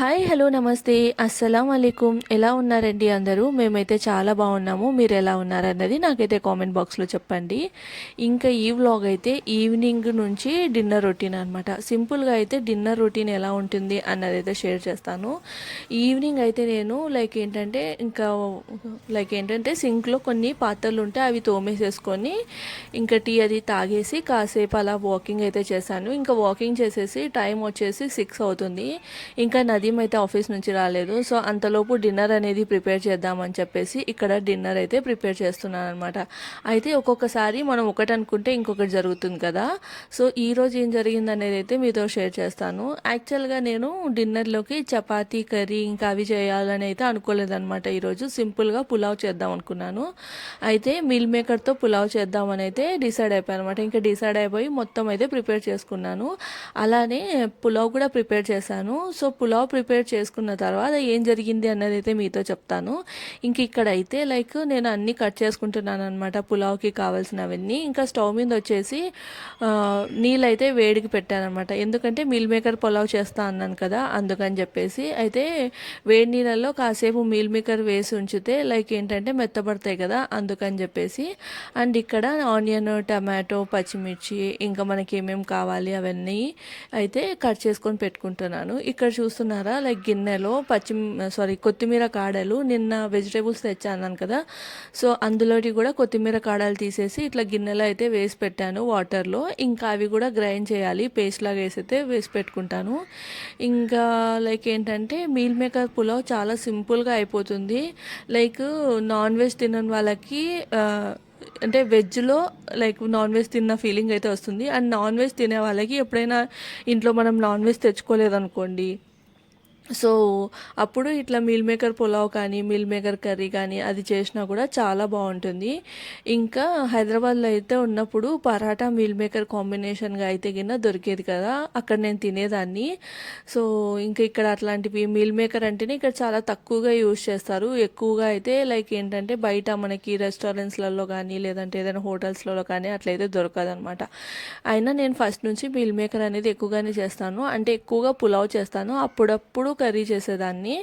Hi hello నమస్తే. అస్సలం అలైకుమ్ ఎలా ఉన్నారండి అందరూ? మేమైతే చాలా బాగున్నాము. మీరు ఎలా ఉన్నారన్నది నాకైతే కామెంట్ బాక్స్లో చెప్పండి. ఇంకా ఈ వ్లాగ్ అయితే ఈవినింగ్ నుంచి డిన్నర్ రొటీన్ అనమాట సింపుల్గా అయితే డిన్నర్ రొటీన్ ఎలా ఉంటుంది అన్నది అయితే షేర్ చేస్తాను. ఈవినింగ్ అయితే నేను లైక్ ఏంటంటే ఇంకా లైక్ ఏంటంటే సింక్లో కొన్ని పాత్రలు ఉంటే అవి తోమేసేసుకొని ఇంకా టీ అది తాగేసి కాసేపు అలా వాకింగ్ అయితే చేశాను. ఇంకా వాకింగ్ చేసేసి టైం వచ్చేసి సిక్స్ అవుతుంది. ఇంకా నది అయితే ఆఫీస్ నుంచి రాలేదు సో అంతలోపు డిన్నర్ అనేది ప్రిపేర్ చేద్దామని చెప్పేసి ఇక్కడ డిన్నర్ అయితే ప్రిపేర్ చేస్తున్నాను అనమాట అయితే ఒక్కొక్కసారి మనం ఒకటి అనుకుంటే ఇంకొకటి జరుగుతుంది కదా. సో ఈ రోజు ఏం జరిగింది అనేది అయితే మీతో షేర్ చేస్తాను. యాక్చువల్గా నేను డిన్నర్లోకి చపాతీ కర్రీ ఇంకా అవి చేయాలని అయితే అనుకోలేదన్నమాట. ఈరోజు సింపుల్గా పులావ్ చేద్దాం అనుకున్నాను. అయితే మిల్ మేకర్తో పులావ్ చేద్దామని అయితే డిసైడ్ అయిపోయాను అనమాట ఇంకా డిసైడ్ అయిపోయి మొత్తం అయితే ప్రిపేర్ చేసుకున్నాను. అలానే పులావ్ కూడా ప్రిపేర్ చేశాను. సో పులావ్ ప్రిపేర్ చేసుకున్న తర్వాత ఏం జరిగింది అన్నది అయితే మీతో చెప్తాను. ఇంక ఇక్కడ అయితే లైక్ నేను అన్నీ కట్ చేసుకుంటున్నాను అనమాట పులావ్కి కావాల్సినవన్నీ. ఇంకా స్టవ్ మీద వచ్చేసి నీళ్ళు అయితే వేడికి పెట్టాను అనమాట ఎందుకంటే మీల్ మేకర్ పులావ్ చేస్తా అన్నాను కదా అందుకని చెప్పేసి. అయితే వేడి నీళ్ళల్లో కాసేపు మీల్ మేకర్ వేసి ఉంచితే లైక్ ఏంటంటే మెత్తబడతాయి కదా అందుకని చెప్పేసి. అండ్ ఇక్కడ ఆనియన్ టమాటో పచ్చిమిర్చి ఇంకా మనకి ఏమేమి కావాలి అవన్నీ అయితే కట్ చేసుకొని పెట్టుకుంటున్నాను. ఇక్కడ చూస్తున్నారా లైక్ గిన్నెలో పచ్చి సారీ కొత్తిమీర కాడలు నిన్న వెజిటేబుల్స్ తెచ్చాను కదా? సో అందులోటి కూడా కొత్తిమీర కాడలు తీసేసి ఇట్లా గిన్నెలో అయితే వేసి పెట్టాను వాటర్లో. ఇంకా అవి కూడా గ్రైండ్ చేయాలి. పేస్ట్ లాగా వేసి అయితే వేసి పెట్టుకుంటాను. ఇంకా లైక్ ఏంటంటే మీల్ మేకర్ పులావ్ చాలా సింపుల్గా అయిపోతుంది. లైక్ నాన్ వెజ్ తినని వాళ్ళకి అంటే వెజ్లో లైక్ నాన్ వెజ్ తిన్న ఫీలింగ్ అయితే వస్తుంది. అండ్ నాన్ వెజ్ తినే వాళ్ళకి ఎప్పుడైనా ఇంట్లో మనం నాన్ వెజ్ తెచ్చుకోలేదనుకోండి సో అప్పుడు ఇట్లా మీల్ మేకర్ పులావ్ కానీ మీల్ మేకర్ కర్రీ కానీ అది చేసినా కూడా చాలా బాగుంటుంది. ఇంకా హైదరాబాద్లో అయితే ఉన్నప్పుడు పరాటా మీల్ మేకర్ కాంబినేషన్గా అయితే గిన్న దొరికేది కదా అక్కడ నేను తినేదాన్ని. సో ఇంకా ఇక్కడ అట్లాంటివి మీల్ మేకర్ అంటేనే ఇక్కడ చాలా తక్కువగా యూజ్ చేస్తారు. ఎక్కువగా అయితే లైక్ ఏంటంటే బయట మనకి రెస్టారెంట్స్లలో కానీ లేదంటే ఏదైనా హోటల్స్లలో కానీ అట్లయితే దొరకదనమాట అయినా నేను ఫస్ట్ నుంచి మీల్ మేకర్ అనేది ఎక్కువగానే చేస్తాను. అంటే ఎక్కువగా పులావ్ చేస్తాను. అప్పుడప్పుడు కర్రీ చేసేదాన్ని.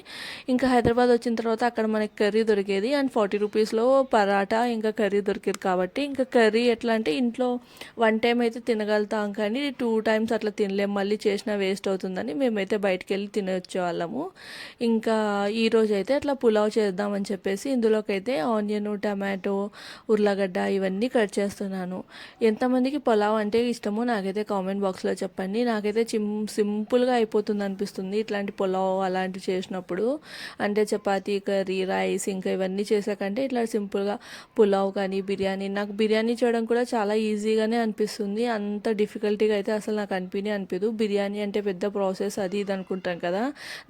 ఇంకా హైదరాబాద్ వచ్చిన తర్వాత అక్కడ మనకి కర్రీ దొరికేది. అండ్ ఫార్టీ రూపీస్లో పరాటా ఇంకా కర్రీ దొరికేది కాబట్టి. ఇంకా కర్రీ ఎట్లా అంటే ఇంట్లో వన్ టైం అయితే తినగలుగుతాం కానీ టూ టైమ్స్ అట్లా తినలేం. మళ్ళీ చేసిన వేస్ట్ అవుతుందని మేమైతే బయటికి వెళ్ళి తినొచ్చే వాళ్ళము. ఇంకా ఈ రోజు అయితే అట్లా పులావ్ చేద్దామని చెప్పేసి ఇందులోకైతే ఆనియన్ టమాటో ఉర్లగడ్డ ఇవన్నీ కట్ చేస్తున్నాను. ఎంతమందికి పులావ్ అంటే ఇష్టమో నాకైతే కామెంట్ బాక్స్లో చెప్పండి. నాకైతే చిమ్ సింపుల్గా అయిపోతుంది అనిపిస్తుంది ఇట్లాంటి పులావ్ అలాంటివి చేసినప్పుడు అంటే చపాతీ కర్రీ రైస్ ఇంకా ఇవన్నీ చేసాకంటే ఇట్లా సింపుల్గా పులావ్ కానీ బిర్యానీ నాకు బిర్యానీ చేయడం కూడా చాలా ఈజీగానే అనిపిస్తుంది. అంత డిఫికల్టీగా అయితే అసలు నాకు అనిపినే అనిపించదు బిర్యానీ అంటే పెద్ద ప్రాసెస్ అది ఇది అనుకుంటాను కదా.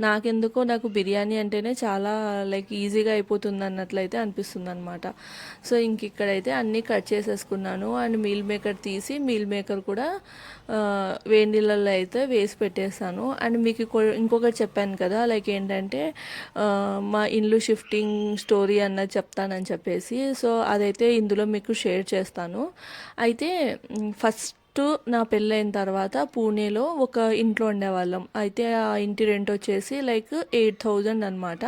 నాకెందుకో నాకు బిర్యానీ అంటేనే చాలా లైక్ ఈజీగా అయిపోతుంది అన్నట్లయితే అనిపిస్తుంది అనమాట సో ఇంక ఇక్కడైతే అన్నీ కట్ చేసేసుకున్నాను. అండ్ మీల్ మేకర్ తీసి మీల్ మేకర్ కూడా వేడి నీళ్ళల్లో అయితే వేసి పెట్టేస్తాను అండ్ మీకు ఇంకొకటి చెప్పాను కదా లైక్ ఏంటంటే మా ఇల్లు షిఫ్టింగ్ స్టోరీ అన్నది చెప్తానని చెప్పేసి సో అదైతే ఇందులో మీకు షేర్ చేస్తాను. అయితే ఫస్ట్ నా పెళ్ళైన తర్వాత పూణేలో ఒక ఇంట్లో ఉండేవాళ్ళం. అయితే ఆ ఇంటి రెంట్ వచ్చేసి లైక్ ఎయిట్ థౌజండ్ అనమాట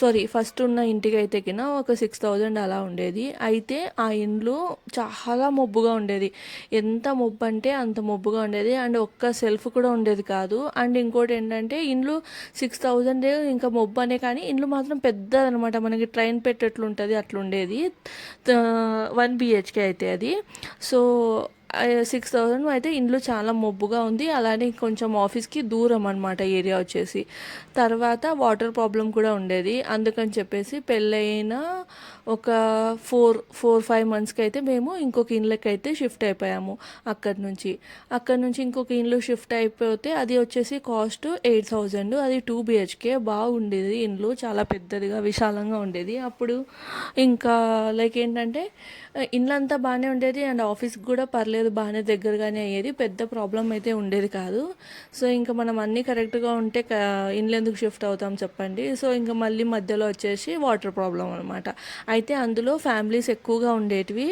సారీ ఫస్ట్ ఉన్న ఇంటికి అయితే కింద ఒక సిక్స్ థౌజండ్ అలా ఉండేది. అయితే ఆ ఇండ్లు చాలా మొబ్బుగా ఉండేది. ఎంత మొబ్బు అంటే అంత మొబ్బుగా ఉండేది. అండ్ ఒక్క సెల్ఫ్ కూడా ఉండేది కాదు. అండ్ ఇంకోటి ఏంటంటే ఇండ్లు సిక్స్ థౌజండ్ ఇంకా మొబ్బు అనే కానీ ఇండ్లు మాత్రం పెద్దదనమాట మనకి ట్రైన్ పెట్టేట్లు ఉంటుంది అట్లా ఉండేది వన్ బిహెచ్కే అయితే అది. సో సిక్స్ థౌజండ్ అయితే ఇండ్లు చాలా మొబ్బుగా ఉంది. అలానే కొంచెం ఆఫీస్కి దూరం అనమాట ఏరియా వచ్చేసి. తర్వాత వాటర్ ప్రాబ్లం కూడా ఉండేది. అందుకని చెప్పేసి పెళ్ళైన ఒక ఫోర్ ఫోర్ ఫైవ్ మంత్స్కి అయితే మేము ఇంకొక ఇండ్లకి అయితే షిఫ్ట్ అయిపోయాము అక్కడి నుంచి. అక్కడి నుంచి ఇంకొక ఇండ్లు షిఫ్ట్ అయిపోతే అది వచ్చేసి కాస్ట్ ఎయిట్ థౌజండ్ అది టూ బిహెచ్కే బాగుండేది ఇండ్లు. చాలా పెద్దదిగా విశాలంగా ఉండేది. అప్పుడు ఇంకా లైక్ ఏంటంటే ఇండ్లు అంతా బాగానే ఉండేది అండ్ ఆఫీస్కి కూడా పర్లేదు బాగానే దగ్గరగానే అయ్యేది. పెద్ద ప్రాబ్లం అయితే ఉండేది కాదు. సో ఇంకా మనం అన్నీ కరెక్ట్గా ఉంటే ఇండ్లు ఎందుకు షిఫ్ట్ అవుతాం చెప్పండి. సో ఇంకా మళ్ళీ మధ్యలో వచ్చేసి వాటర్ ప్రాబ్లం అనమాట అయితే అందులో ఫ్యామిలీస్ ఎక్కువగా ఉండేటివి.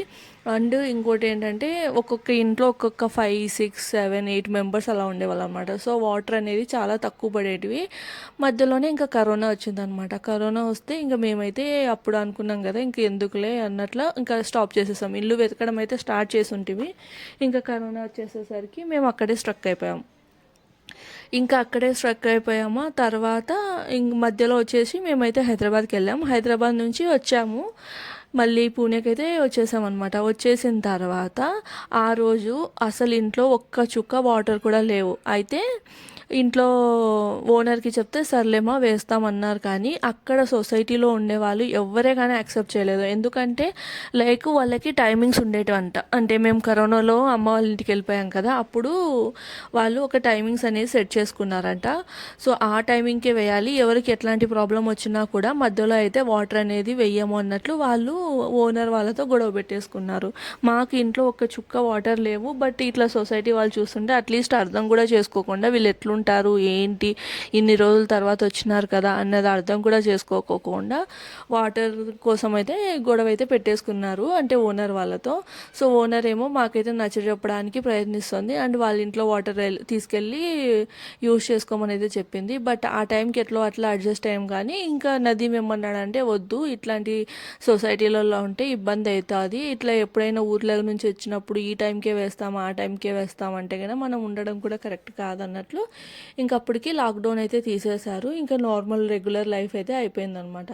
అండ్ ఇంకోటి ఏంటంటే ఒక్కొక్క ఇంట్లో ఒక్కొక్క five six seven eight members అలా ఉండేవాళ్ళు అనమాట సో వాటర్ అనేది చాలా తక్కువ పడేటివి. మధ్యలోనే ఇంకా కరోనా వచ్చిందనమాట కరోనా వస్తే ఇంకా మేమైతే అప్పుడు అనుకున్నాం కదా ఇంక ఎందుకులే అన్నట్లు ఇంకా స్టాప్ చేసేసాం. ఇల్లు వెతకడం అయితే స్టార్ట్ చేసి ఉంటివి ఇంకా కరోనా వచ్చేసేసరికి మేము అక్కడే స్ట్రక్ అయిపోయాం. ఇంకా అక్కడే స్ట్రక్ అయిపోయాము. తర్వాత ఇంక మధ్యలో వచ్చేసి మేమైతే హైదరాబాద్కి వెళ్ళాం. హైదరాబాద్ నుంచి వచ్చాము. మళ్ళీ పూణేకి అయితే వచ్చేసామన్నమాట. వచ్చేసిన తర్వాత ఆ రోజు అసలు ఇంట్లో ఒక్క చుక్క వాటర్ కూడా లేవు. అయితే ఇంట్లో ఓనర్కి చెప్తే సర్లేమా వేస్తామన్నారు కానీ అక్కడ సొసైటీలో ఉండేవాళ్ళు ఎవరే కానీ యాక్సెప్ట్ చేయలేదు. ఎందుకంటే లైక్ వాళ్ళకి టైమింగ్స్ ఉండేటివంట. అంటే మేము కరోనాలో అమ్మ వాళ్ళ ఇంటికి వెళ్ళిపోయాం కదా అప్పుడు వాళ్ళు ఒక టైమింగ్స్ అనేది సెట్ చేసుకున్నారంట. సో ఆ టైమింగ్కే వేయాలి. ఎవరికి ఎట్లాంటి ప్రాబ్లం వచ్చినా కూడా మధ్యలో అయితే వాటర్ అనేది వెయ్యము అన్నట్లు వాళ్ళు ఓనర్ వాళ్ళతో గొడవ పెట్టేసుకున్నారు. మాకు ఇంట్లో ఒక చుక్క వాటర్ లేవు బట్ ఇట్లా సొసైటీ వాళ్ళు చూస్తుంటే అట్లీస్ట్ అర్థం కూడా చేసుకోకుండా వీళ్ళు ఎట్లుంటారు ఏంటి? ఇన్ని రోజుల తర్వాత వచ్చినారు కదా అన్నది అర్థం కూడా చేసుకోకోకుండా వాటర్ కోసం అయితే గొడవ అయితే పెట్టేసుకున్నారు. అంటే ఓనర్ వాళ్ళతో. సో ఓనర్ ఏమో మాకైతే నచ్చ చెప్పడానికి ప్రయత్నిస్తుంది. అండ్ వాళ్ళ ఇంట్లో వాటర్ తీసుకెళ్ళి యూజ్ చేసుకోమని అయితే చెప్పింది. బట్ ఆ టైంకి ఎట్లో అట్లా అడ్జస్ట్ అయ్యాం కానీ ఇంకా నదీం ఏమన్నాడంటే వద్దు. ఇట్లాంటి సొసైటీలలో ఉంటే ఇబ్బంది అవుతుంది ఇట్లా ఎప్పుడైనా ఊర్ల నుంచి వచ్చినప్పుడు ఈ టైంకే వేస్తాం ఆ టైంకే వేస్తాం అంటే కదా మనం ఉండడం కూడా కరెక్ట్ కాదన్నట్లు ఇంకా అప్పటికి లాక్డౌన్ అయితే తీసేశారు. ఇంకా నార్మల్ రెగ్యులర్ లైఫ్ అయితే అయిపోయిందనమాట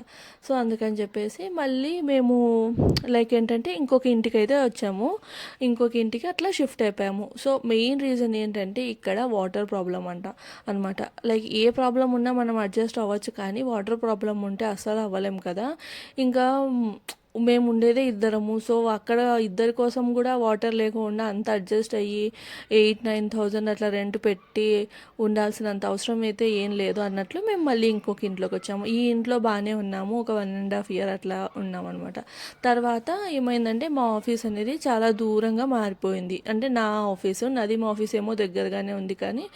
సో అందుకని చెప్పేసి మళ్ళీ మేము లైక్ ఏంటంటే ఇంకొక ఇంటికి అయితే వచ్చాము. ఇంకొక ఇంటికి అట్లా షిఫ్ట్ అయిపోయాము. సో మెయిన్ రీజన్ ఏంటంటే ఇక్కడ వాటర్ ప్రాబ్లం అంట అనమాట లైక్ ఏ ప్రాబ్లం ఉన్నా మనం అడ్జస్ట్ అవ్వచ్చు కానీ వాటర్ ప్రాబ్లం ఉంటే అస్సలు అవ్వలేం కదా. ఇంకా మేము ఉండేదే ఇద్దరము. సో అక్కడ ఇద్దరి కోసం కూడా వాటర్ లేకుండా అంత అడ్జస్ట్ అయ్యి ఎయిట్ నైన్ థౌజండ్ అట్లా రెంట్ పెట్టి ఉండాల్సినంత అవసరం అయితే ఏం లేదు అన్నట్లు మేము మళ్ళీ ఇంకొక ఇంట్లోకి వచ్చాము. ఈ ఇంట్లో బాగానే ఉన్నాము. ఒక వన్ అండ్ హాఫ్ ఇయర్ అట్లా ఉన్నాం అనమాట తర్వాత ఏమైందంటే మా ఆఫీస్ అనేది చాలా దూరంగా మారిపోయింది. అంటే నా ఆఫీసు నాది మా ఆఫీస్ ఏమో దగ్గరగానే ఉంది కానీ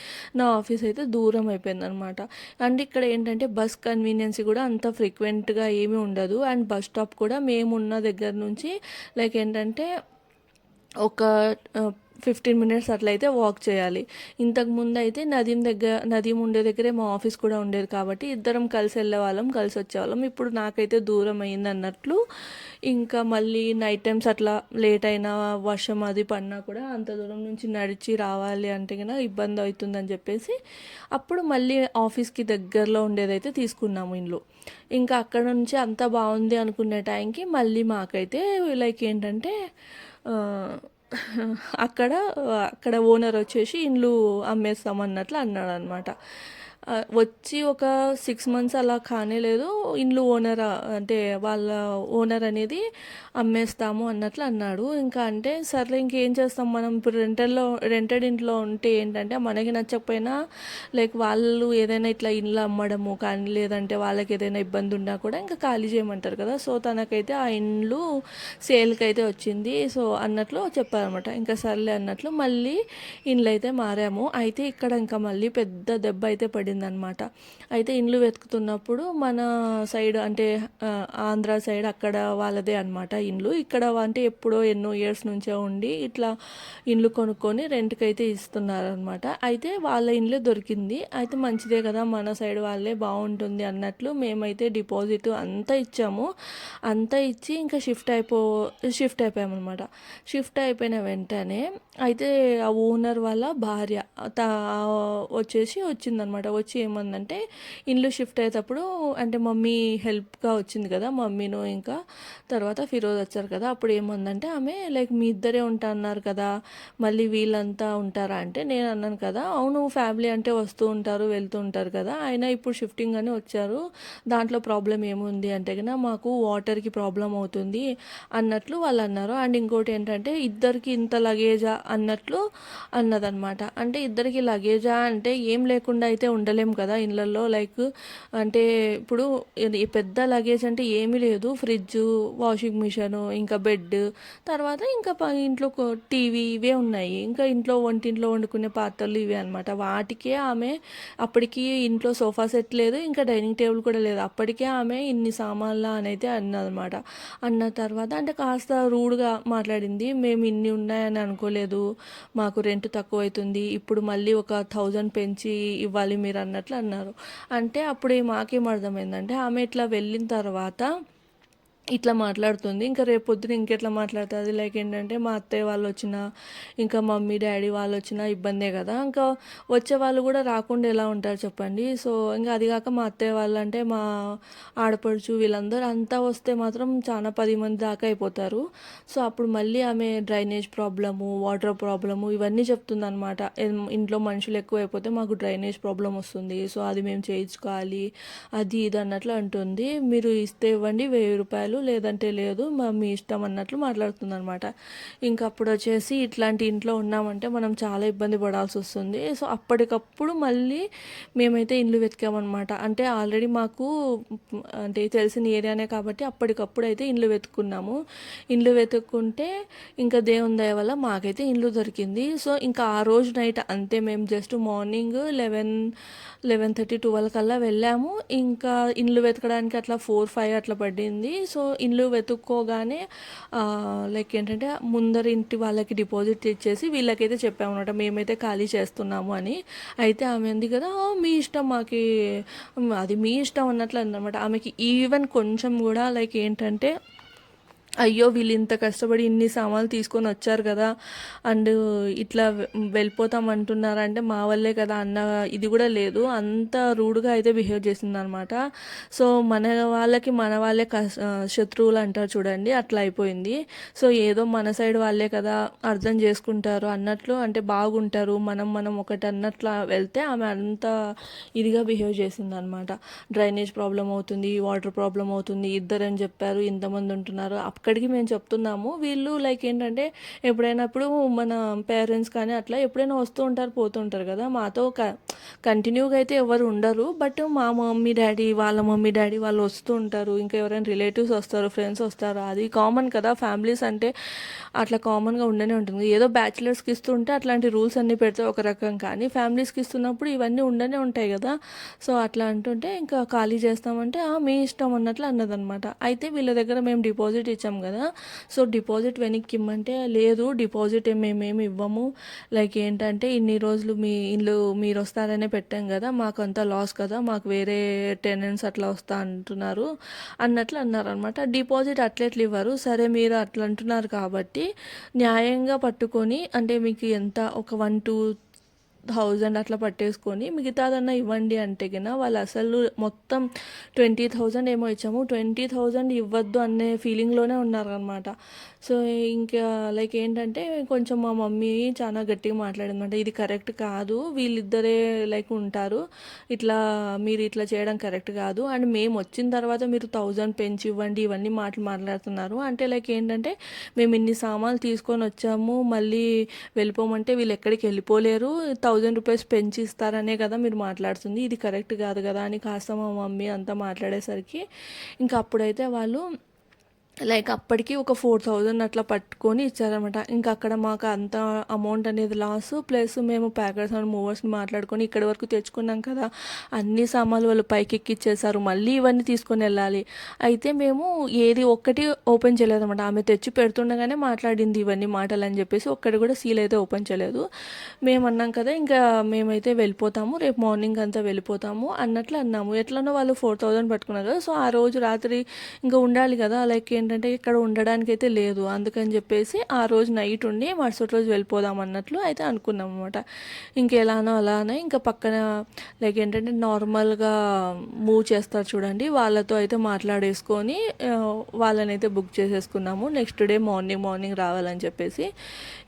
నా ఆఫీస్ అయితే దూరం అయిపోయింది అనమాట అండ్ ఇక్కడ ఏంటంటే బస్ కన్వీనియన్స్ కూడా అంత ఫ్రీక్వెంట్గా ఏమీ ఉండదు. అండ్ బస్ స్టాప్ కూడా మేమున్న దగ్గర నుంచి లైక్ ఏంటంటే ఒక ఫిఫ్టీన్ మినిట్స్ అట్లయితే వాక్ చేయాలి. ఇంతకు ముందు అయితే నదీం దగ్గర నదీం ఉండే దగ్గరే మా ఆఫీస్ కూడా ఉండేది కాబట్టి ఇద్దరం కలిసి వెళ్ళే వాళ్ళం కలిసి వచ్చేవాళ్ళం ఇప్పుడు నాకైతే దూరం అయింది అన్నట్లు. ఇంకా మళ్ళీ నైట్ టైమ్స్ అట్లా లేట్ అయినా వర్షం అది పడినా కూడా అంత దూరం నుంచి నడిచి రావాలి అంటే కనుక ఇబ్బంది అవుతుందని చెప్పేసి అప్పుడు మళ్ళీ ఆఫీస్కి దగ్గరలో ఉండేదైతే తీసుకున్నాము ఇంట్లో ఇంకా అక్కడ నుంచి అంత బాగుంది అనుకునే టైంకి మళ్ళీ మాకైతే లైక్ ఏంటంటే అక్కడ అక్కడ ఓనర్ వచ్చేసి ఇండ్లు అమ్మేస్తాం అన్నట్లు అన్నాడు అనమాట వచ్చి ఒక సిక్స్ మంత్స్ అలా కానే లేదు. ఇండ్లు ఓనర్ అంటే వాళ్ళ ఓనర్ అనేది అమ్మేస్తాము అన్నట్లు అన్నాడు. ఇంకా అంటే సర్లే ఇంకేం చేస్తాం మనం? ఇప్పుడు రెంటల్లో రెంటెడ్ ఇంట్లో ఉంటే ఏంటంటే మనకి నచ్చకపోయినా లైక్ వాళ్ళు ఏదైనా ఇట్లా ఇండ్లు అమ్మడము కానీ లేదంటే వాళ్ళకి ఏదైనా ఇబ్బంది ఉన్నా కూడా ఇంకా ఖాళీ చేయమంటారు కదా. సో తనకైతే ఆ ఇండ్లు సేల్కి అయితే వచ్చింది. సో అన్నట్లు చెప్పారనమాట ఇంకా సర్లే అన్నట్లు మళ్ళీ ఇండ్లు అయితే మారాము. అయితే ఇక్కడ ఇంకా మళ్ళీ పెద్ద దెబ్బ అయితే పడింది. వెళ్ళిందనమాట. అయితే ఇండ్లు వెతుకుతున్నప్పుడు మన సైడ్ అంటే ఆంధ్ర సైడ్ అక్కడ వాళ్ళదే అనమాట ఇండ్లు. ఇక్కడ అంటే ఎప్పుడో ఎన్నో ఇయర్స్ నుంచే ఉండి ఇట్లా ఇండ్లు కొనుక్కొని రెంట్కి అయితే ఇస్తున్నారనమాట అయితే వాళ్ళ ఇండ్లే దొరికింది. అయితే మంచిదే కదా మన సైడ్ వాళ్ళే బాగుంటుంది అన్నట్లు మేమైతే డిపాజిట్ అంతా ఇచ్చాము. అంతా ఇచ్చి ఇంకా షిఫ్ట్ అయిపో షిఫ్ట్ అయిపోయామన్నమాట. షిఫ్ట్ అయిపోయిన వెంటనే అయితే ఆ ఓనర్ వాళ్ళ భార్య వచ్చేసి వచ్చిందనమాట వచ్చి ఏమందంటే ఇంట్లో షిఫ్ట్ అయ్యేటప్పుడు అంటే మమ్మీ హెల్ప్గా వచ్చింది కదా మమ్మీను ఇంకా తర్వాత ఫిరోజ్ వచ్చారు కదా అప్పుడు ఏమందంటే ఆమె లైక్ మీ ఇద్దరే ఉంటా అన్నారు కదా మళ్ళీ వీళ్ళంతా ఉంటారా అంటే నేను అన్నాను కదా అవును ఫ్యామిలీ అంటే వస్తూ ఉంటారు వెళ్తూ ఉంటారు కదా అయినా ఇప్పుడు షిఫ్టింగ్ అని వచ్చారు దాంట్లో ప్రాబ్లం ఏముంది అంటే కన్నా మాకు వాటర్కి ప్రాబ్లం అవుతుంది అన్నట్లు వాళ్ళు అన్నారు. అండ్ ఇంకోటి ఏంటంటే ఇద్దరికి ఇంత లగేజా అన్నట్లు అన్నదన్నమాట. అంటే ఇద్దరికి లగేజా అంటే ఏం లేకుండా అయితే ఉండలేదు పెట్టలేం కదా ఇళ్ళల్లో. లైక్ అంటే ఇప్పుడు పెద్ద లగేజ్ అంటే ఏమీ లేదు. ఫ్రిడ్జ్ వాషింగ్ మిషన్ ఇంకా బెడ్. తర్వాత ఇంకా ప- ఇంట్లో టీవీ ఇవే ఉన్నాయి. ఇంకా ఇంట్లో వంటింట్లో వండుకునే పాత్రలు ఇవే అనమాట వాటికే ఆమె అప్పటికి ఇంట్లో సోఫా సెట్ లేదు ఇంకా డైనింగ్ టేబుల్ కూడా లేదు. అప్పటికే ఆమె ఇన్ని సామాన్లు అని అయితే అన్న తర్వాత అంటే కాస్త రూడ్గా మాట్లాడింది. మేము ఇన్ని ఉన్నాయని అనుకోలేదు. మాకు రెంట్ తక్కువ అవుతుంది ఇప్పుడు మళ్ళీ ఒక థౌజండ్ పెంచి ఇవ్వాలి మీరు అన్నట్లు అన్నారు. అంటే అప్పుడు మాకేం అర్థమైందంటే ఆమె ఇట్లా వెళ్ళిన తర్వాత ఇట్లా మాట్లాడుతుంది. ఇంకా రేపు పొద్దున ఇంకెట్లా మాట్లాడుతుంది? లైక్ ఏంటంటే మా అత్తయ్య వాళ్ళు వచ్చినా ఇంకా మమ్మీ డాడీ వాళ్ళు వచ్చినా ఇబ్బందే కదా. ఇంకా వచ్చే వాళ్ళు కూడా రాకుండా ఎలా ఉంటారు చెప్పండి? సో ఇంకా అది కాక మా అత్తయ్య వాళ్ళు అంటే మా ఆడపడుచు వీళ్ళందరూ అంతా వస్తే మాత్రం చాలా పది మంది దాకా అయిపోతారు. సో అప్పుడు మళ్ళీ ఆమె డ్రైనేజ్ ప్రాబ్లము వాటర్ ప్రాబ్లము ఇవన్నీ చెప్తుంది అనమాట ఇంట్లో మనుషులు ఎక్కువ అయిపోతే మాకు డ్రైనేజ్ ప్రాబ్లం వస్తుంది. సో అది మేము చేయించుకోవాలి అది ఇది అన్నట్లు అంటుంది. మీరు ఇస్తే ఇవ్వండి వెయ్యి రూపాయలు లేదంటే లేదు మా మీ ఇష్టం అన్నట్లు మాట్లాడుతుంది అనమాట ఇంకా అప్పుడు వచ్చేసి ఇట్లాంటి ఇంట్లో ఉన్నామంటే మనం చాలా ఇబ్బంది పడాల్సి వస్తుంది. సో అప్పటికప్పుడు మళ్ళీ మేమైతే ఇల్లు వెతికామన్నమాట. అంటే ఆల్రెడీ మాకు అంటే తెలిసిన ఏరియానే కాబట్టి అప్పటికప్పుడు అయితే ఇండ్లు వెతుకున్నాము ఇండ్లు వెతుక్కుంటే ఇంకా దేవుని దయ వల్ల మాకైతే ఇండ్లు దొరికింది. సో ఇంకా ఆ రోజు నైట్ అంతే మేము just morning eleven eleven thirty twelve కల్లా వెళ్ళాము. ఇంకా ఇండ్లు వెతకడానికి అట్లా ఫోర్ ఫైవ్ అట్లా పడింది. సో ఇల్లు వెతుక్కోగానే లైక్ ఏంటంటే ముందర ఇంటి వాళ్ళకి డిపాజిట్ ఇచ్చేసి వీళ్ళకైతే చెప్పామన్నమాట మేమైతే ఖాళీ చేస్తున్నాము అని. అయితే ఆమె అంది కదా మీ ఇష్టం మాకి అది మీ ఇష్టం అన్నట్లు అందనమాట ఆమెకి ఈవెన్ కొంచెం కూడా లైక్ ఏంటంటే అయ్యో వీళ్ళు ఇంత కష్టపడి ఇన్ని సామాన్లు తీసుకొని వచ్చారు కదా అండ్ ఇట్లా వెళ్ళిపోతాం అంటున్నారంటే మా వల్లే కదా అన్న ఇది కూడా లేదు. అంత రూడ్గా అయితే బిహేవ్ చేసింది అనమాట సో మన వాళ్ళకి మన వాళ్ళే కస్ శత్రువులు అంటారు చూడండి అట్లా అయిపోయింది. సో ఏదో మన సైడ్ వాళ్ళే కదా అర్థం చేసుకుంటారు అన్నట్లు అంటే బాగుంటారు. మనం మనం ఒకటి అన్నట్లు వెళ్తే ఆమె అంత ఇదిగా బిహేవ్ చేసింది అనమాట డ్రైనేజ్ ప్రాబ్లం అవుతుంది వాటర్ ప్రాబ్లం అవుతుంది ఇద్దరని చెప్పారు ఇంతమంది ఉంటున్నారు. అక్కడికి మేము చెప్తున్నాము. వీళ్ళు లైక్ ఏంటంటే ఎప్పుడైనా ఇప్పుడు మన పేరెంట్స్ కానీ అట్లా ఎప్పుడైనా వస్తూ ఉంటారు పోతుంటారు కదా. మాతో క కంటిన్యూగా అయితే ఎవరు ఉండరు. బట్ మా మమ్మీ డాడీ వాళ్ళ మమ్మీ డాడీ వాళ్ళు వస్తూ ఉంటారు. ఇంకా ఎవరైనా రిలేటివ్స్ వస్తారు ఫ్రెండ్స్ వస్తారు. అది కామన్ కదా. ఫ్యామిలీస్ అంటే అట్లా కామన్గా ఉండనే ఉంటుంది. ఏదో బ్యాచిలర్స్కి ఇస్తుంటే అట్లాంటి రూల్స్ అన్నీ పెడితే ఒక రకం. కానీ ఫ్యామిలీస్కి ఇస్తున్నప్పుడు ఇవన్నీ ఉండనే ఉంటాయి కదా. సో అట్లా అంటుంటే ఇంకా ఖాళీ చేస్తామంటే మీ ఇష్టం అన్నట్లు అన్నదనమాట. అయితే వీళ్ళ దగ్గర మేము డిపాజిట్ ఇచ్చాం. కదా. సో డిపాజిట్ వెనక్కి ఇమ్మంటే లేదు డిపాజిట్ మేమేమి ఇవ్వము. లైక్ ఏంటంటే ఇన్ని రోజులు మీ ఇల్లు మీరు వస్తారనే పెట్టాం కదా మాకు అంత లాస్ కదా మాకు వేరే టెనెంట్స్ అట్లా వస్తా అంటున్నారు. అన్నట్లు అన్నారనమాట డిపాజిట్ అట్లెట్లు ఇవ్వరు. సరే మీరు అట్లా అంటున్నారు కాబట్టి న్యాయంగా పట్టుకొని అంటే మీకు ఎంత ఒక వన్ టూ థౌజండ్ అట్లా పట్టేసుకొని మిగతాదన్నా ఇవ్వండి అంటే గిన వాళ్ళు అసలు మొత్తం ట్వంటీ థౌజండ్ ఏమో ఇచ్చాము. ట్వంటీ థౌజండ్ ఇవ్వద్దు అనే ఫీలింగ్లోనే ఉన్నారనమాట సో ఇంకా లైక్ ఏంటంటే కొంచెం మా మమ్మీ చాలా గట్టిగా మాట్లాడనమాట ఇది కరెక్ట్ కాదు. వీళ్ళిద్దరే లైక్ ఉంటారు. ఇట్లా మీరు ఇట్లా చేయడం కరెక్ట్ కాదు. అండ్ మేము వచ్చిన తర్వాత మీరు థౌజండ్ పెంచి ఇవ్వండి ఇవన్నీ మాటలు మాట్లాడుతున్నారు. అంటే లైక్ ఏంటంటే మేము ఇన్ని సామాన్లు తీసుకొని వచ్చాము. మళ్ళీ వెళ్ళిపోమంటే వీళ్ళు ఎక్కడికి వెళ్ళిపోలేరు. థౌజండ్ రూపీస్ పెంచి ఇస్తారనే కదా మీరు మాట్లాడుతుంది. ఇది కరెక్ట్ కాదు కదా అని కాస్త మా మమ్మీ అంతా మాట్లాడేసరికి. ఇంకా అప్పుడైతే వాళ్ళు లైక్ అప్పటికి ఒక ఫోర్ థౌజండ్ అట్లా పట్టుకొని ఇచ్చారనమాట ఇంకా అక్కడ మాకు అంత అమౌంట్ అనేది లాస్. ప్లస్ మేము ప్యాకర్స్ అండ్ మూవర్స్ని మాట్లాడుకొని ఇక్కడి వరకు తెచ్చుకున్నాం కదా అన్ని సామాన్లు వాళ్ళు పైకి ఎక్కిచ్చేసారు మళ్ళీ ఇవన్నీ తీసుకొని వెళ్ళాలి. అయితే మేము ఏది ఒక్కటి ఓపెన్ చేయలేదన్నమాట. ఆమె తెచ్చి పెడుతుండగానే మాట్లాడింది ఇవన్నీ మాటలు అని చెప్పేసి. ఒక్కటి కూడా సీల్ అయితే ఓపెన్ చేయలేదు. మేము అన్నాం కదా ఇంకా మేమైతే వెళ్ళిపోతాము. రేపు మార్నింగ్ అంతా వెళ్ళిపోతాము అన్నట్లు అన్నాము. ఎట్లనో వాళ్ళు ఫోర్ థౌజండ్ పట్టుకున్నారు కదా. సో ఆ రోజు రాత్రి ఇంకా ఉండాలి కదా. లైక్ ఏంటంటే ఇక్కడ ఉండడానికి అయితే లేదు. అందుకని చెప్పేసి ఆ రోజు నైట్ ఉండి మరుసటి రోజు వెళ్ళిపోదాం అన్నట్లు అయితే అనుకున్నాం అనమాట ఇంకెలానో అలానే ఇంకా పక్కన లైక్ ఏంటంటే నార్మల్గా మూవ్ చేస్తారు చూడండి. వాళ్ళతో అయితే మాట్లాడేసుకొని వాళ్ళని అయితే బుక్ చేసేసుకున్నాము. నెక్స్ట్ డే మార్నింగ్ మార్నింగ్ రావాలని చెప్పేసి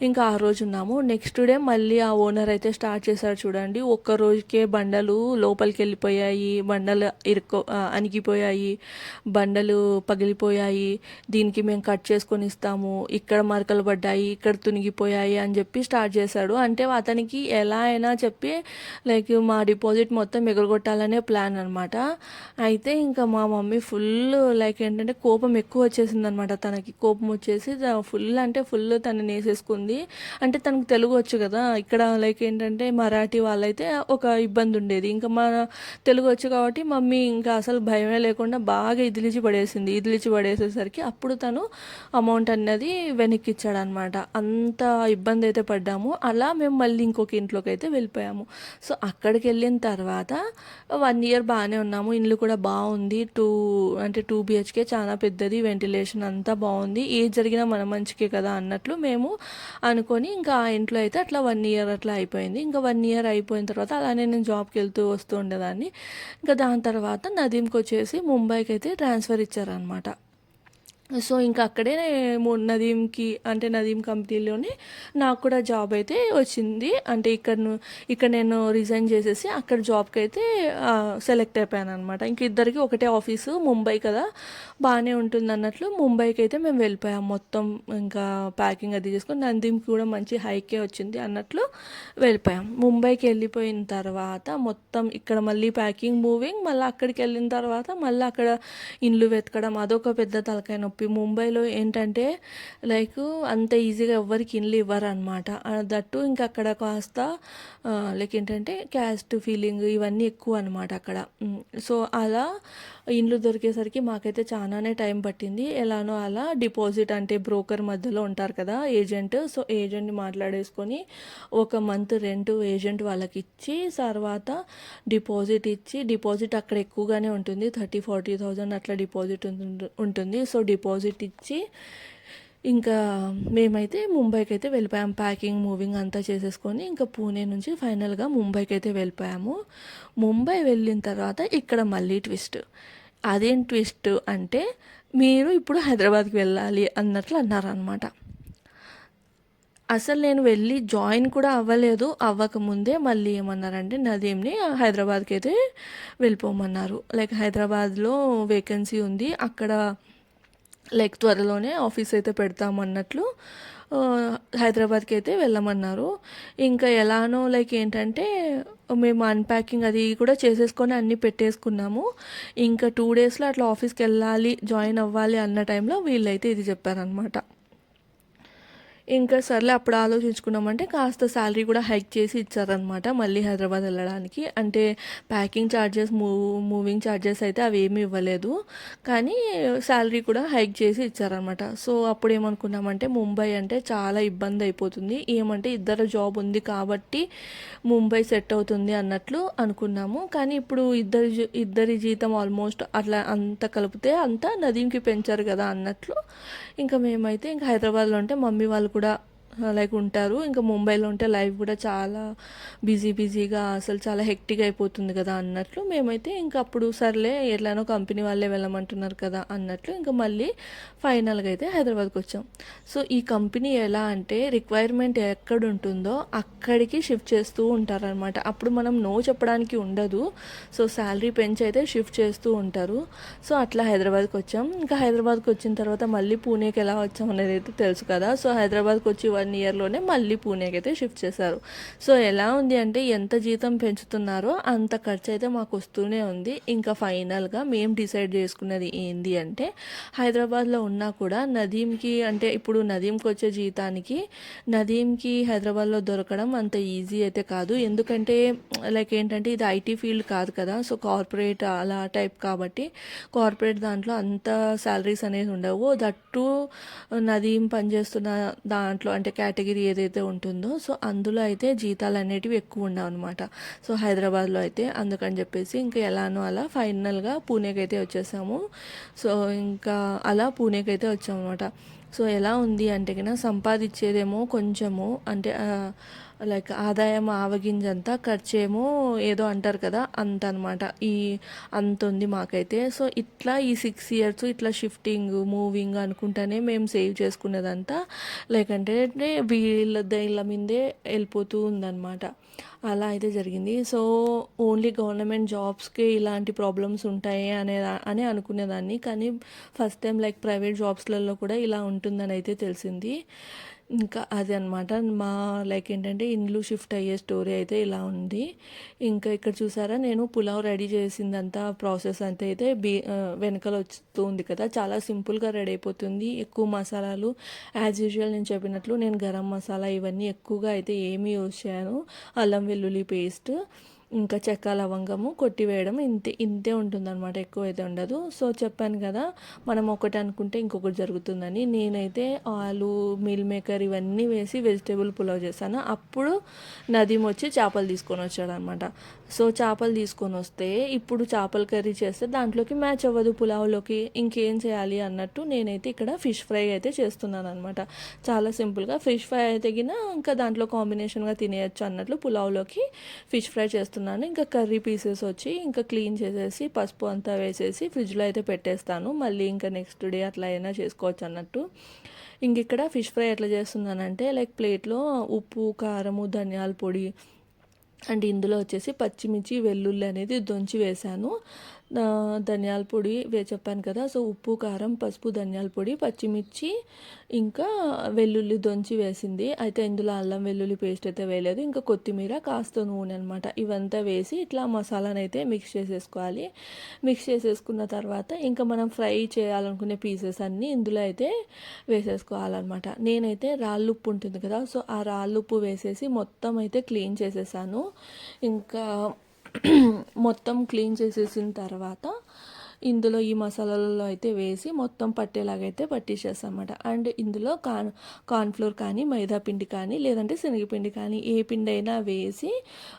ఇంకా ఆ రోజు ఉన్నాము. నెక్స్ట్ డే మళ్ళీ ఆ ఓనర్ అయితే స్టార్ట్ చేశారు చూడండి. ఒక్క రోజుకే బండలు లోపలికి వెళ్ళిపోయాయి. బండలు ఇరుక్కో అణిగిపోయాయి. బండలు పగిలిపోయాయి. దీనికి మేము కట్ చేసుకొని ఇస్తాము ఇక్కడ మరకలు పడ్డాయి ఇక్కడ తునిగిపోయాయి అని చెప్పి స్టార్ట్ చేశాడు. అంటే అతనికి ఎలా అయినా చెప్పి లైక్ మా డిపాజిట్ మొత్తం ఎగరగొట్టాలనే ప్లాన్ అనమాట అయితే ఇంకా మా మమ్మీ ఫుల్ లైక్ ఏంటంటే కోపం ఎక్కువ వచ్చేసింది అనమాట తనకి. కోపం వచ్చేసి ఫుల్ అంటే ఫుల్ తనని వేసేసుకుంది అంటే తనకు తెలుగు వచ్చు కదా. ఇక్కడ లైక్ ఏంటంటే మరాఠీ వాళ్ళైతే ఒక ఇబ్బంది ఉండేది. ఇంకా మన తెలుగు వచ్చు కాబట్టి మమ్మీ ఇంకా అసలు భయమే లేకుండా బాగా ఇదిలిచి పడేసింది. ఇదిలిచి పడేసేసరికి అప్పుడు తను అమౌంట్ అన్నది వెనక్కి ఇచ్చాడనమాట అంత ఇబ్బంది అయితే పడ్డాము. అలా మేము మళ్ళీ ఇంకొక ఇంట్లోకి అయితే వెళ్ళిపోయాము. సో అక్కడికి వెళ్ళిన తర్వాత వన్ ఇయర్ బాగానే ఉన్నాము. ఇల్లు కూడా బాగుంది. టూ అంటే టూ బిహెచ్కే చాలా పెద్దది. వెంటిలేషన్ అంతా బాగుంది. ఏది జరిగినా మన మంచికే కదా అన్నట్లు మేము అనుకొని ఇంకా ఆ ఇంట్లో అయితే అట్లా వన్ ఇయర్ అట్లా అయిపోయింది. ఇంకా వన్ ఇయర్ అయిపోయిన తర్వాత అలానే నేను జాబ్కి వెళ్తూ వస్తూ ఉండేదాన్ని. ఇంకా దాని తర్వాత నదీంకి వచ్చేసి ముంబైకి అయితే ట్రాన్స్ఫర్ ఇచ్చారనమాట. సో ఇంకా అక్కడే నదీంకి అంటే నదీం కంపెనీలోనే నాకు కూడా జాబ్ అయితే వచ్చింది. అంటే ఇక్కడ ఇక్కడ నేను రిజైన్ చేసేసి అక్కడ జాబ్కి అయితే సెలెక్ట్ అయిపోయాను అనమాట ఇంక ఇద్దరికి ఒకటే ఆఫీసు ముంబై కదా. బాగానే ఉంటుంది అన్నట్లు ముంబైకి అయితే మేము వెళ్ళిపోయాం. మొత్తం ఇంకా ప్యాకింగ్ అది చేసుకొని నందీంకి కూడా మంచి హైకే వచ్చింది అన్నట్లు వెళ్ళిపోయాం. ముంబైకి వెళ్ళిపోయిన తర్వాత మొత్తం ఇక్కడ మళ్ళీ ప్యాకింగ్ మూవింగ్ మళ్ళీ అక్కడికి వెళ్ళిన తర్వాత మళ్ళీ అక్కడ ఇండ్లు వెతకడం అదొక పెద్ద తలకైన నొప్పి ముంబైలో ఏంటంటే లైక్ అంత ఈజీగా ఎవ్వరికి ఇండ్లు ఇవ్వరనమాట దట్టు ఇంకా అక్కడ కాస్త లైక్ ఏంటంటే క్యాస్ట్ ఫీలింగ్ ఇవన్నీ ఎక్కువ అనమాట అక్కడ. సో అలా ఇండ్లు దొరికేసరికి మాకైతే చాలానే టైం పట్టింది. ఎలానో అలా డిపాజిట్ అంటే బ్రోకర్ మధ్యలో ఉంటారు కదా ఏజెంట్. సో ఏజెంట్ని మాట్లాడేసుకొని ఒక మంత్ రెంట్ ఏజెంట్ వాళ్ళకి ఇచ్చి తర్వాత డిపాజిట్ ఇచ్చి డిపాజిట్ అక్కడ ఎక్కువగానే ఉంటుంది. థర్టీ ఫార్టీ థౌజండ్ అట్లా డిపాజిట్ ఉంటుంది- ఉంటుంది. సో డిపాజిట్ ఇచ్చి ఇంకా మేమైతే ముంబైకి అయితే వెళ్ళిపోయాం. ప్యాకింగ్ మూవింగ్ అంతా చేసేసుకొని ఇంకా పూణే నుంచి ఫైనల్గా ముంబైకి అయితే వెళ్ళిపోయాము. ముంబై వెళ్ళిన తర్వాత ఇక్కడ మళ్ళీ ట్విస్ట్. అదేం ట్విస్ట్ అంటే మీరు ఇప్పుడు హైదరాబాద్కి వెళ్ళాలి అన్నట్లు అన్నారనమాట అసలు నేను వెళ్ళి జాయిన్ కూడా అవ్వలేదు. అవ్వకముందే మళ్ళీ ఏమన్నారంటే నదీంని హైదరాబాద్కి అయితే వెళ్ళిపోమన్నారు. లైక్ హైదరాబాద్లో వేకెన్సీ ఉంది. అక్కడ లైక్ త్వరలోనే ఆఫీస్ అయితే పెడతామన్నట్లు హైదరాబాద్కి అయితే వెళ్ళమన్నారు. ఇంకా ఎలానో లైక్ ఏంటంటే మేము అన్ప్యాకింగ్ అది కూడా చేసేసుకొని అన్నీ పెట్టేసుకున్నాము. ఇంకా టూ డేస్లో అట్లా ఆఫీస్కి వెళ్ళాలి జాయిన్ అవ్వాలి అన్న టైంలో వీళ్ళైతే ఇది చెప్పారనమాట ఇంకా సర్లే అప్పుడు ఆలోచించుకున్నామంటే కాస్త శాలరీ కూడా హైక్ చేసి ఇచ్చారనమాట మళ్ళీ హైదరాబాద్ వెళ్ళడానికి. అంటే packing charges move moving charges అయితే అవి ఏమీ ఇవ్వలేదు. కానీ శాలరీ కూడా హైక్ చేసి ఇచ్చారనమాట సో అప్పుడు ఏమనుకున్నామంటే ముంబై అంటే చాలా ఇబ్బంది అయిపోతుంది. ఏమంటే ఇద్దరు జాబ్ ఉంది కాబట్టి ముంబై సెట్ అవుతుంది అన్నట్లు అనుకున్నాము. కానీ ఇప్పుడు ఇద్దరి జీ- ఇద్దరి జీతం ఆల్మోస్ట్ అట్లా అంత కలిపితే అంతా నదీంకి పెంచారు కదా అన్నట్లు. ఇంకా మేమైతే ఇంకా హైదరాబాద్లో ఉంటే మమ్మీ వాళ్ళు కూడా లైక్ ఉంటారు. ఇంకా ముంబైలో ఉంటే లైఫ్ కూడా చాలా బిజీ బిజీగా అసలు చాలా హెక్టిక్ అయిపోతుంది కదా అన్నట్లు. మేమైతే ఇంకా అప్పుడు సర్లే ఎట్లానో కంపెనీ వాళ్ళే వెళ్ళమంటున్నారు కదా అన్నట్లు ఇంకా మళ్ళీ ఫైనల్గా అయితే హైదరాబాద్కి వచ్చాం. సో ఈ కంపెనీ ఎలా అంటే రిక్వైర్మెంట్ ఎక్కడ ఉంటుందో అక్కడికి షిఫ్ట్ చేస్తూ ఉంటారనమాట అప్పుడు మనం నో చెప్పడానికి ఉండదు. సో శాలరీ పెంచి అయితే షిఫ్ట్ చేస్తూ ఉంటారు. సో అట్లా హైదరాబాద్కి వచ్చాం. ఇంకా హైదరాబాద్కి వచ్చిన తర్వాత మళ్ళీ పూణేకి ఎలా వచ్చాం అనేది అయితే తెలుసు కదా. సో హైదరాబాద్కి వచ్చి వన్ ఇయర్లోనే మళ్ళీ పూణేకి అయితే షిఫ్ట్ చేశారు. సో ఎలా ఉంది అంటే ఎంత జీతం పెంచుతున్నారో అంత ఖర్చు అయితే మాకు వస్తూనే ఉంది. ఇంకా ఫైనల్గా మేము డిసైడ్ చేసుకున్నది ఏంది అంటే హైదరాబాద్లో ఉన్నా కూడా నదీంకి అంటే ఇప్పుడు నదీంకి వచ్చే జీతానికి నదీంకి హైదరాబాద్లో దొరకడం అంత ఈజీ అయితే కాదు. ఎందుకంటే లైక్ ఏంటంటే ఇది ఐటీ ఫీల్డ్ కాదు కదా. సో కార్పొరేట్ అలా టైప్ కాబట్టి కార్పొరేట్ దాంట్లో అంత శాలరీస్ అనేది ఉండవు. దట్టు నదీం పనిచేస్తున్న దాంట్లో అంటే కేటగిరీ ఏదైతే ఉంటుందో సో అందులో అయితే జీతాలు అనేటివి ఎక్కువ ఉండవు అనమాట సో హైదరాబాద్లో అయితే అందుకని చెప్పేసి ఇంకా ఎలానో అలా ఫైనల్గా పూణేకి అయితే వచ్చేసాము. సో ఇంకా అలా పూణేకి అయితే వచ్చాము అనమాట సో ఎలా ఉంది అంటే కన్నా సంపాదించేదేమో కొంచెము అంటే లైక్ ఆదాయం ఆవగింజంతా ఖర్చేమో ఏదో అంటారు కదా అంత అనమాట ఈ అంత ఉంది మాకైతే. సో ఇట్లా ఈ సిక్స్ ఇయర్స్ ఇట్లా షిఫ్టింగ్ మూవింగ్ అనుకుంటానే మేము సేవ్ చేసుకునేదంతా లైక్ అంటే వీళ్ళ దేళ్ళ మీదే వెళ్ళిపోతూ ఉందన్నమాట అలా అయితే జరిగింది. సో ఓన్లీ గవర్నమెంట్ జాబ్స్కి ఇలాంటి ప్రాబ్లమ్స్ ఉంటాయి అనే అని అనుకునేదాన్ని. కానీ ఫస్ట్ టైం లైక్ ప్రైవేట్ జాబ్స్లలో కూడా ఇలా ఉంటుందని అయితే తెలిసింది. ఇంకా అది అనమాట మా లైక్ ఏంటంటే ఇండ్లు షిఫ్ట్ అయ్యే స్టోరీ అయితే ఇలా ఉంది. ఇంకా ఇక్కడ చూసారా నేను పులావ్ రెడీ చేసిందంతా ప్రాసెస్ అంతా అయితే బీ వెనకాల వస్తూ ఉంది కదా. చాలా సింపుల్గా రెడీ అయిపోతుంది. ఎక్కువ మసాలాలు యాజ్ యూజువల్ నేను చెప్పినట్లు నేను గరం మసాలా ఇవన్నీ ఎక్కువగా అయితే ఏమీ యూజ్ చేయను. అల్లం వెల్లుల్లి పేస్ట్. ఇంకా చెక్క లవంగము కొట్టివేయడం ఇంతే ఇంతే ఉంటుందన్నమాట. ఎక్కువ అయితే ఉండదు. సో చెప్పాను కదా మనం ఒకటి అనుకుంటే ఇంకొకటి జరుగుతుందని. నేనైతే ఆలు మీల్ మేకర్ ఇవన్నీ వేసి వెజిటేబుల్ పులావ్ చేశాను. అప్పుడు నదీం వచ్చి చేపలు తీసుకొని వచ్చాడనమాట సో చేపలు తీసుకొని వస్తే ఇప్పుడు చేపల కర్రీ చేస్తే దాంట్లోకి మ్యాచ్ అవ్వదు పులావ్లోకి. ఇంకేం చేయాలి అన్నట్టు నేనైతే ఇక్కడ ఫిష్ ఫ్రై అయితే చేస్తున్నాను అనమాట చాలా సింపుల్గా ఫిష్ ఫ్రై అయితే ఇంకా దాంట్లో కాంబినేషన్గా తినేయచ్చు అన్నట్లు పులావ్లోకి ఫిష్ ఫ్రై చేస్తున్నాను చేస్తున్నాను. ఇంకా కర్రీ పీసెస్ వచ్చి ఇంకా క్లీన్ చేసేసి పసుపు అంతా వేసేసి ఫ్రిడ్జ్లో అయితే పెట్టేస్తాను. మళ్ళీ ఇంకా నెక్స్ట్ డే అట్లా అయినా చేసుకోవచ్చు అన్నట్టు. ఇంక ఇక్కడ ఫిష్ ఫ్రై ఎట్లా చేస్తున్నానంటే లైక్ ప్లేట్లో ఉప్పు కారము ధనియాల పొడి అండ్ ఇందులో వచ్చేసి పచ్చిమిర్చి వెల్లుల్లి అనేది దొంచి వేశాను. ధనియాల పొడి వే చెప్పాను కదా సో ఉప్పు కారం పసుపు ధనియాల పొడి పచ్చిమిర్చి ఇంకా వెల్లుల్లి దొంచి వేసింది. అయితే ఇందులో అల్లం వెల్లుల్లి పేస్ట్ అయితే వేయలేదు. ఇంకా కొత్తిమీర కాస్త నూనె అనమాట ఇవంతా వేసి ఇట్లా మసాలాను అయితే మిక్స్ చేసేసుకోవాలి. మిక్స్ చేసేసుకున్న తర్వాత ఇంకా మనం ఫ్రై చేయాలనుకునే పీసెస్ అన్నీ ఇందులో అయితే వేసేసుకోవాలన్నమాట. నేనైతే రాళ్ళుప్పు ఉంటుంది కదా సో ఆ రాళ్ళుప్పు వేసేసి మొత్తం అయితే క్లీన్ చేసేసాను. ఇంకా మొత్తం క్లీన్ చేసేసిన తర్వాత ఇందులో ఈ మసాలాలలో అయితే వేసి మొత్తం పట్టేలాగైతే పట్టించేస్తామన్నమాట అండ్ ఇందులో కాన్ కార్న్ఫ్లోర్ కానీ మైదా పిండి కానీ లేదంటే శనగపిండి కానీ ఏ పిండి అయినా వేసి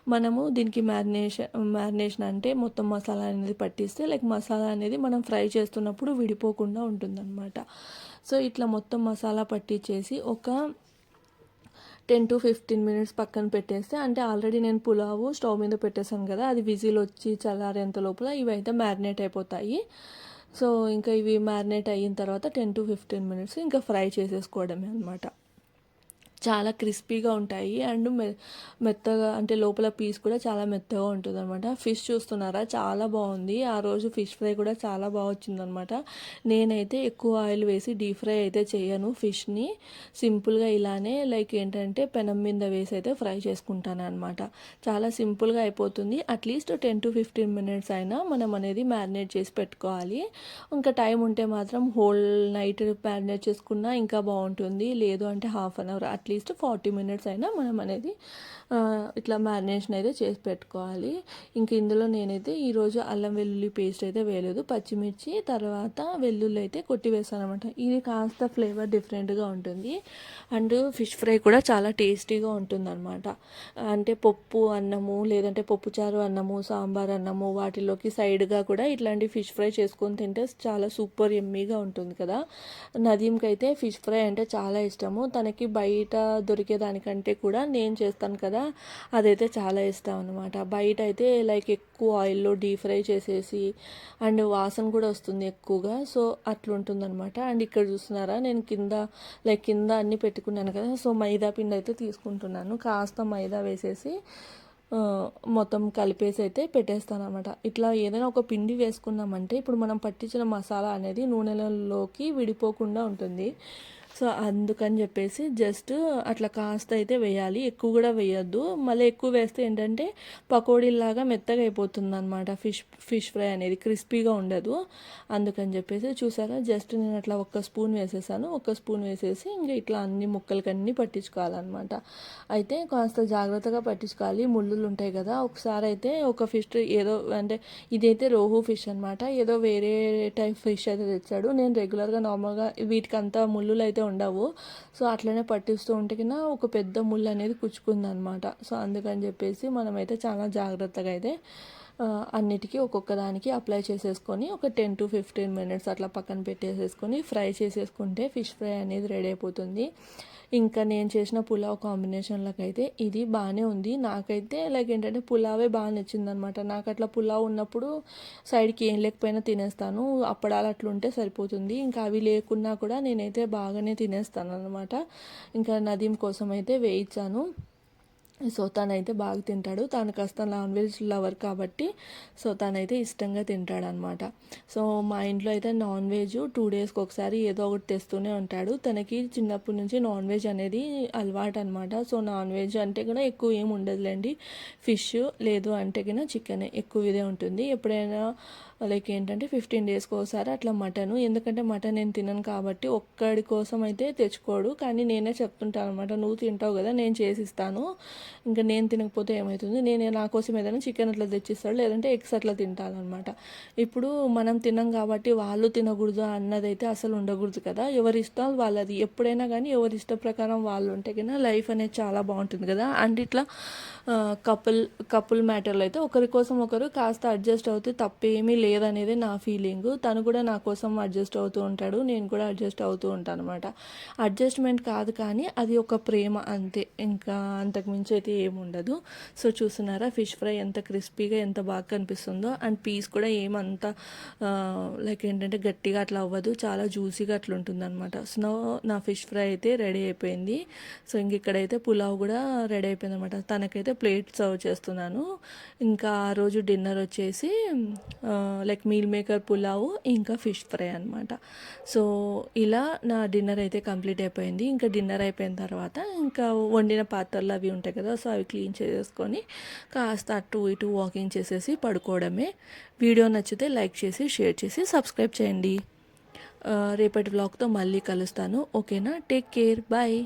మనము దీనికి మ్యారినేషన్ మ్యారినేషన్ అంటే మొత్తం మసాలా అనేది పట్టిస్తే లైక్ మసాలా అనేది మనం ఫ్రై చేస్తున్నప్పుడు విడిపోకుండా ఉంటుందన్నమాట. సో ఇట్లా మొత్తం మసాలా పట్టించేసి ఒక టెన్ టు ఫిఫ్టీన్ మినిట్స్ పక్కన పెట్టేస్తే అంటే ఆల్రెడీ నేను పులావు స్టవ్ మీద పెట్టేసాను కదా అది విజిల్ వచ్చి చల్లారేంత లోపల ఇవి అయితే మ్యారినేట్ అయిపోతాయి. సో ఇంకా ఇవి మ్యారినేట్ అయిన తర్వాత టెన్ టు ఫిఫ్టీన్ మినిట్స్ ఇంకా ఫ్రై చేసేసుకోవడమే అనమాట చాలా క్రిస్పీగా ఉంటాయి. అండ్ మె మెత్తగా అంటే లోపల పీస్ కూడా చాలా మెత్తగా ఉంటుంది అనమాట ఫిష్ చూస్తున్నారా? చాలా బాగుంది. ఆ రోజు ఫిష్ ఫ్రై కూడా చాలా బాగా వచ్చిందనమాట నేనైతే ఎక్కువ ఆయిల్ వేసి డీప్ ఫ్రై అయితే చేయను ఫిష్ని. సింపుల్గా ఇలానే లైక్ ఏంటంటే పెనం మీద వేసి అయితే ఫ్రై చేసుకుంటాను అనమాట చాలా సింపుల్గా అయిపోతుంది. At least ten to fifteen minutes అయినా మనం అనేది మ్యారినేట్ చేసి పెట్టుకోవాలి. ఇంకా టైం ఉంటే మాత్రం హోల్ నైట్ మ్యారినేట్ చేసుకున్నా ఇంకా బాగుంటుంది. లేదు అంటే half an hour at least forty minutes అయినా మనం అనేది ఇట్లా మ్యారినేషన్ అయితే చేసి పెట్టుకోవాలి. ఇంక ఇందులో నేనైతే ఈరోజు అల్లం వెల్లుల్లి పేస్ట్ అయితే వేయలేదు. పచ్చిమిర్చి తర్వాత వెల్లుల్లి అయితే కొట్టి వేస్తాను అనమాట ఇది కాస్త ఫ్లేవర్ డిఫరెంట్గా ఉంటుంది. అండ్ ఫిష్ ఫ్రై కూడా చాలా టేస్టీగా ఉంటుంది అనమాట అంటే పప్పు అన్నము లేదంటే పప్పుచారు అన్నము సాంబార్ అన్నము వాటిలోకి సైడ్గా కూడా ఇట్లాంటి ఫిష్ ఫ్రై చేసుకొని తింటే చాలా సూపర్ ఎమ్మీగా ఉంటుంది కదా. నదీంకి అయితే ఫిష్ ఫ్రై అంటే చాలా ఇష్టము. తనకి బయట దొరికేదానికంటే కూడా నేను చేస్తాను కదా అదైతే చాలా ఇష్టం అనమాట బయట అయితే లైక్ ఎక్కువ ఆయిల్లో డీప్ ఫ్రై చేసేసి అండ్ వాసన కూడా వస్తుంది ఎక్కువగా సో అట్లుంటుందనమాట అండ్ ఇక్కడ చూస్తున్నారా నేను కింద లైక్ కింద అన్నీ పెట్టుకున్నాను కదా సో మైదా పిండి అయితే తీసుకుంటున్నాను. కాస్త మైదా వేసేసి మొత్తం కలిపేసి అయితే పెట్టేస్తాను అనమాట ఇట్లా ఏదైనా ఒక పిండి వేసుకున్నామంటే ఇప్పుడు మనం పట్టించిన మసాలా అనేది నూనెలలోకి విడిపోకుండా ఉంటుంది. సో అందుకని చెప్పేసి జస్ట్ అట్లా కాస్త అయితే వేయాలి. ఎక్కువ కూడా వేయద్దు. మళ్ళీ ఎక్కువ వేస్తే ఏంటంటే పకోడీలాగా మెత్తగా అయిపోతుంది అనమాట ఫిష్ ఫిష్ ఫ్రై అనేది క్రిస్పీగా ఉండదు. అందుకని చెప్పేసి చూసారా జస్ట్ నేను అట్లా ఒక్క స్పూన్ వేసేసాను. ఒక్క స్పూన్ వేసేసి ఇంకా ఇట్లా అన్ని ముక్కలకి అన్నీ పట్టించుకోవాలన్నమాట. అయితే కాస్త జాగ్రత్తగా పట్టించుకోవాలి. ముళ్ళులు ఉంటాయి కదా ఒకసారి అయితే ఒక ఫిష్ ఏదో అంటే ఇదైతే రోహు ఫిష్ అనమాట ఏదో వేరే టైప్ ఫిష్ అయితే తెచ్చాడు. నేను రెగ్యులర్గా నార్మల్గా వీటికి అంతా ముళ్ళులు అయితే ఉండవు. సో అట్లనే పట్టిస్తూ ఉంటే కింద ఒక పెద్ద ముళ్ళు అనేది కుచ్చుకుందనమాట. సో అందుకని చెప్పేసి మనమైతే చాలా జాగ్రత్తగా అయితే అన్నిటికీ ఒక్కొక్క దానికి అప్లై చేసేసుకొని ఒక టెన్ టు ఫిఫ్టీన్ మినిట్స్ అట్లా పక్కన పెట్టేసేసుకొని ఫ్రై చేసేసుకుంటే ఫిష్ ఫ్రై అనేది రెడీ అయిపోతుంది. ఇంకా నేను చేసిన పులావ్ కాంబినేషన్లకు అయితే ఇది బాగానే ఉంది. నాకైతే లైక్ ఏంటంటే పులావే బాగా నచ్చింది అనమాట నాకు అట్లా పులావ్ ఉన్నప్పుడు సైడ్కి ఏం లేకపోయినా తినేస్తాను. అప్పడాలు అట్లా ఉంటే సరిపోతుంది. ఇంకా అవి లేకున్నా కూడా నేనైతే బాగానే తినేస్తాను అనమాట ఇంకా నదీం కోసం అయితే వేయించాను. సో తనైతే బాగా తింటాడు. తను కాస్త నాన్ వెజ్ లవర్ కాబట్టి సో తనైతే ఇష్టంగా తింటాడు అనమాట సో మా ఇంట్లో అయితే నాన్ వెజ్ టూ డేస్కి ఒకసారి ఏదో ఒకటి తెస్తూనే ఉంటాడు. తనకి చిన్నప్పటి నుంచి నాన్ వెజ్ అనేది అలవాటు అనమాట సో నాన్ వెజ్ అంటే కూడా ఎక్కువ ఏమి ఉండదులేండి. ఫిష్ లేదు అంటే కూడా చికెన్ ఎక్కువ ఇదే ఉంటుంది. ఎప్పుడైనా లైక్ ఏంటంటే ఫిఫ్టీన్ డేస్కి ఒకసారి అట్లా మటను. ఎందుకంటే మటన్ నేను తినను కాబట్టి ఒక్కడి కోసం అయితే తెచ్చుకోడు. కానీ నేనే చెప్తుంటాను అనమాట నువ్వు తింటావు కదా నేను చేసిస్తాను. ఇంకా నేను తినకపోతే ఏమవుతుంది నేను నా కోసం ఏదైనా చికెన్ అట్లా తెచ్చిస్తాడు లేదంటే ఎగ్స్ అట్లా తింటానమాట ఇప్పుడు మనం తినం కాబట్టి వాళ్ళు తినకూడదు అన్నదైతే అసలు ఉండకూడదు కదా. ఎవరి ఇష్టం వాళ్ళది. ఎప్పుడైనా కానీ ఎవరి ఇష్ట ప్రకారం వాళ్ళు ఉంటే కన్నా లైఫ్ అనేది చాలా బాగుంటుంది కదా. అండ్ ఇట్లా కపుల్ కపుల్ మ్యాటర్లో అయితే ఒకరి కోసం ఒకరు కాస్త అడ్జస్ట్ అవుతే తప్పేమీ లేదు లేదనేది నా ఫీలింగ్. తను కూడా నా కోసం అడ్జస్ట్ అవుతూ ఉంటాడు. నేను కూడా అడ్జస్ట్ అవుతూ ఉంటాను అనమాట అడ్జస్ట్మెంట్ కాదు కానీ అది ఒక ప్రేమ అంతే. ఇంకా అంతకుమించి అయితే ఏముండదు. సో చూస్తున్నారా ఫిష్ ఫ్రై ఎంత క్రిస్పీగా ఎంత బాగా కనిపిస్తుందో. అండ్ పీస్ కూడా ఏమంత లైక్ ఏంటంటే గట్టిగా అట్లా అవ్వదు. చాలా జ్యూసీగా అట్లా ఉంటుంది అనమాట సో నా ఫిష్ ఫ్రై అయితే రెడీ అయిపోయింది. సో ఇంక ఇక్కడైతే పులావ్ కూడా రెడీ అయిపోయింది అనమాట తనకైతే ప్లేట్ సర్వ్ చేస్తున్నాను. ఇంకా ఆ రోజు డిన్నర్ వచ్చేసి లైక్ మీల్ మేకర్ పులావ్ ఇంకా ఫిష్ ఫ్రై అనమాట సో ఇలా నా డిన్నర్ అయితే కంప్లీట్ అయిపోయింది. ఇంకా డిన్నర్ అయిపోయిన తర్వాత ఇంకా వండిన పాత్రలు అవి ఉంటాయి కదా సో అవి క్లీన్ చేసుకొని కాస్త అటు ఇటు వాకింగ్ చేసేసి పడుకోవడమే. వీడియో నచ్చితే లైక్ చేసి షేర్ చేసి సబ్స్క్రైబ్ చేయండి. రేపటి వ్లాగ్తో మళ్ళీ కలుస్తాను. ఓకేనా? Take care bye